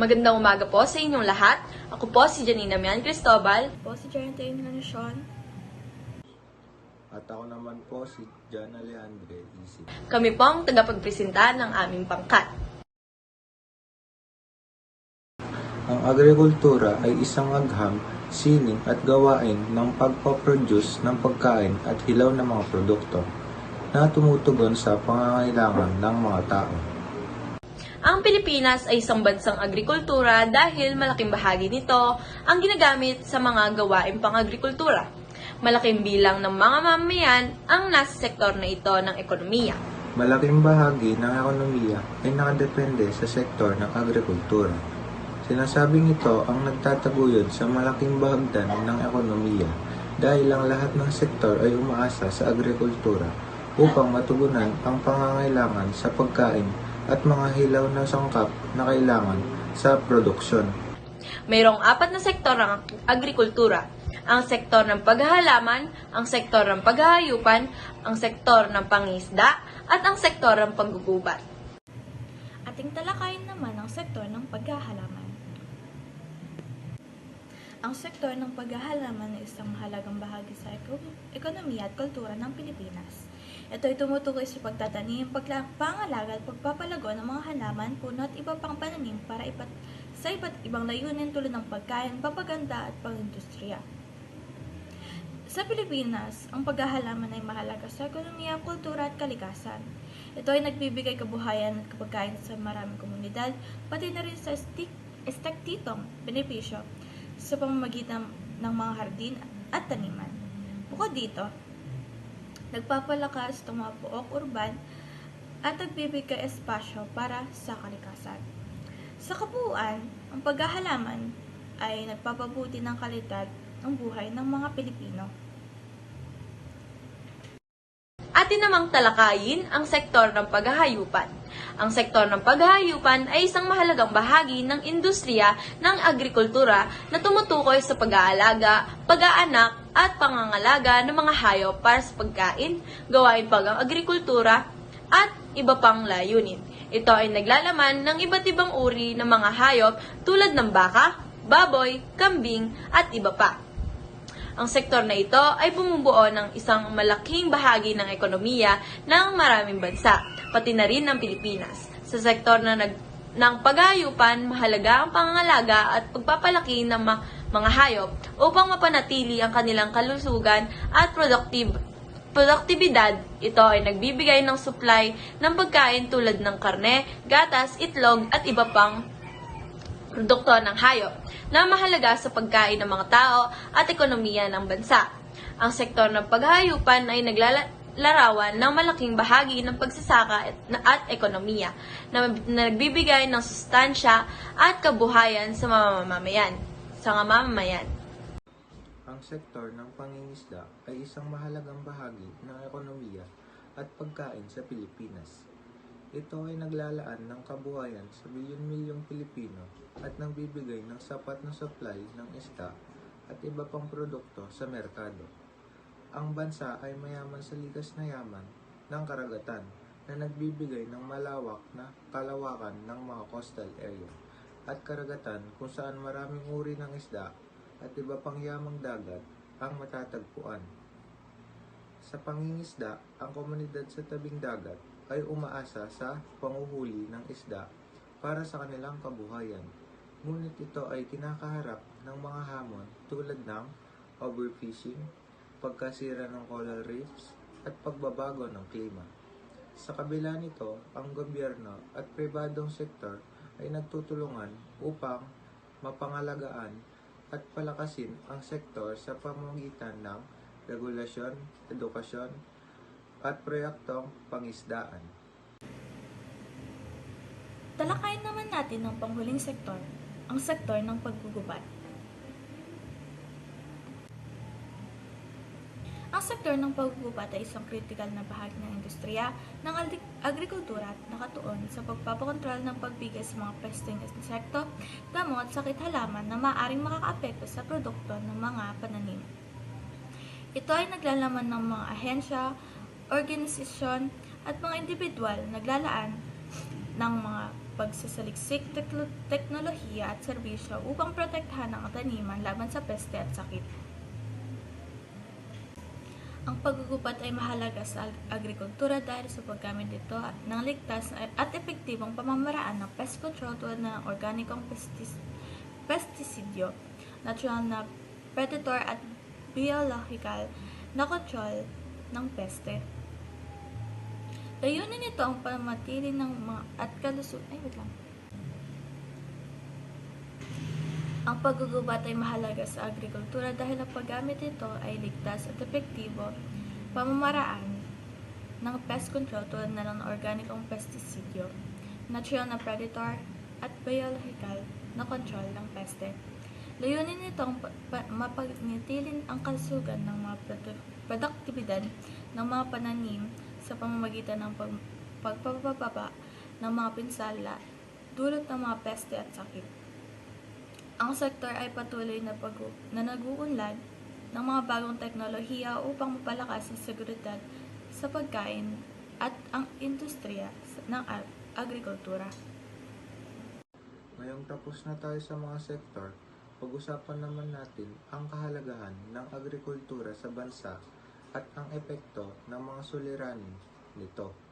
Magandang umaga po sa inyong lahat. Ako po si Janina Mian Cristobal. po si Jarentine Ganusion. At ako naman po si John Alejandre Isip. Kami po ang tagapagpresenta ng aming pangkat. Ang agrikultura ay isang agham, sining at gawain ng pagpaproduce ng pagkain at hilaw na mga produkto na tumutugon sa pangangailangan ng mga tao. Ang Pilipinas ay isang bansang agrikultura dahil malaking bahagi nito ang ginagamit sa mga gawain pang-agrikultura. Malaking bilang ng mga mamamayan ang nasa sektor na ito ng ekonomiya. Malaking bahagi ng ekonomiya ay nakadepende sa sektor ng agrikultura. Sinasabing ito ang nagtataguyod sa malaking bahagdan ng ekonomiya dahil ang lahat ng sektor ay umaasa sa agrikultura upang matugunan ang pangangailangan sa pagkain at mga hilaw na sangkap na kailangan sa produksyon. Mayroong apat na sektor ng agrikultura. Ang sektor ng paghahalaman, ang sektor ng paghahayupan, ang sektor ng pangisda, at ang sektor ng paggugubat. Ating talakayin naman ang sektor ng paghahalaman. Ang sektor ng paghahalaman ay isang mahalagang bahagi sa eko- ekonomiya at kultura ng Pilipinas. Ito ay tumutukoy sa pagtatanim, pagla- pangalaga at pagpapalago ng mga halaman, puno at iba pang pananim para ipat, sa iba't ibang layunin tulad ng pagkain, papaganda at pangindustriya. Sa Pilipinas, ang paghahalaman ay mahalaga sa ekonomiya, kultura at kalikasan. Ito ay nagbibigay kabuhayan at kapagkain sa maraming komunidad, pati na rin sa estaktitong benepisyo sa pamamagitan ng mga hardin at taniman. Bukod dito, nagpapalakas puok urban at nagbibigay espasyo para sa kalikasan. Sa kabuuan, ang paghahalaman ay nagpapabuti ng kalidad ng buhay ng mga Pilipino. Atin namang talakayin ang sektor ng paghahayupan. Ang sektor ng paghahayupan ay isang mahalagang bahagi ng industriya ng agrikultura na tumutukoy sa pag-aalaga, pag-aanak at pangangalaga ng mga hayop para sa pagkain, gawain pag ang agrikultura at iba pang layunin. Ito ay naglalaman ng iba't ibang uri ng mga hayop tulad ng baka, baboy, kambing at iba pa. Ang sektor na ito ay bumubuo ng isang malaking bahagi ng ekonomiya ng maraming bansa, pati na rin ng Pilipinas. Sa sektor na nag, ng paghayupan, mahalaga ang pangangalaga at pagpapalaki ng ma- mga hayop upang mapanatili ang kanilang kalusugan at productive produktibidad, ito ay nagbibigay ng supply ng pagkain tulad ng karne, gatas, itlog at iba pang produkto ng hayop na mahalaga sa pagkain ng mga tao at ekonomiya ng bansa. Ang sektor ng paghahayupan ay naglalarawan ng malaking bahagi ng pagsasaka at, ekonomiya na nagbibigay ng sustansya at kabuhayan sa mamamayan. Sa mga mamamayan. Ang sektor ng pangingisda ay isang mahalagang bahagi ng ekonomiya at pagkain sa Pilipinas. Ito ay naglalaan ng kabuhayan sa milyon-milyong Pilipino at nagbibigay ng sapat na supply ng isda at iba pang produkto sa merkado. Ang bansa ay mayaman sa likas na yaman ng karagatan na nagbibigay ng malawak na kalawakan ng mga coastal area at karagatan kung saan maraming uri ng isda at iba pang yamang dagat ang matatagpuan. Sa pangingisda, ang komunidad sa tabing dagat ay umaasa sa panguhuli ng isda para sa kanilang kabuhayan. Ngunit ito ay kinakaharap ng mga hamon tulad ng overfishing, pagkasira ng coral reefs, at pagbabago ng klima. Sa kabila nito, ang gobyerno at pribadong sektor ay nagtutulungan upang mapangalagaan at palakasin ang sektor sa pamamagitan ng regulasyon, edukasyon, at proyektong pangisdaan. Talakayin naman natin ang panghuling sektor, ang sektor ng paggugubat. Ang sektor ng paggugubat ay isang kritikal na bahagi ng industriya ng agri- agrikultura at nakatuon sa pagpapakontrol ng pagbigay sa mga pesteng insekto, gamot, sakit halaman na maaaring makakaapekto sa produkto ng mga pananim. Ito ay naglalaman ng mga ahensya, organisasyon at mga individual naglalaan ng mga pagsasaliksik teklo- teknolohiya at serbisyo upang protektahan ang taniman laban sa peste at sakit. Ang paggugupat ay mahalaga sa ag- agrikultura dahil sa paggamit nito ng ligtas at epektibong pamamaraan ng pest control tulad ng organikong pestis- pestisidyo, natural na predator at biological na control ng peste. Layunin nito ang pamatili ng mga at kalusugan. Ay, wait lang. Ang paggugubat ay mahalaga sa agrikultura dahil ang paggamit nito ay ligtas at epektibo pamamaraan ng pest control tulad na lang ng organikong pestisidyo, natural na predator at biological na control ng peste. Layunin nito ang pa- pa- mapagnitilin ang kalusugan ng mga produ- produktibidad ng mga pananim sa pamamagitan ng pag- pagpapababa ng mga pinsala dulot ng mga peste at sakit. Ang sektor ay patuloy na, pag- na nag-uunlad ng mga bagong teknolohiya upang mapalakas ang seguridad sa pagkain at ang industriya ng ag- agrikultura. Ngayong tapos na tayo sa mga sektor, pag-usapan naman natin ang kahalagahan ng agrikultura sa bansa at ang epekto ng mga suliranin nito.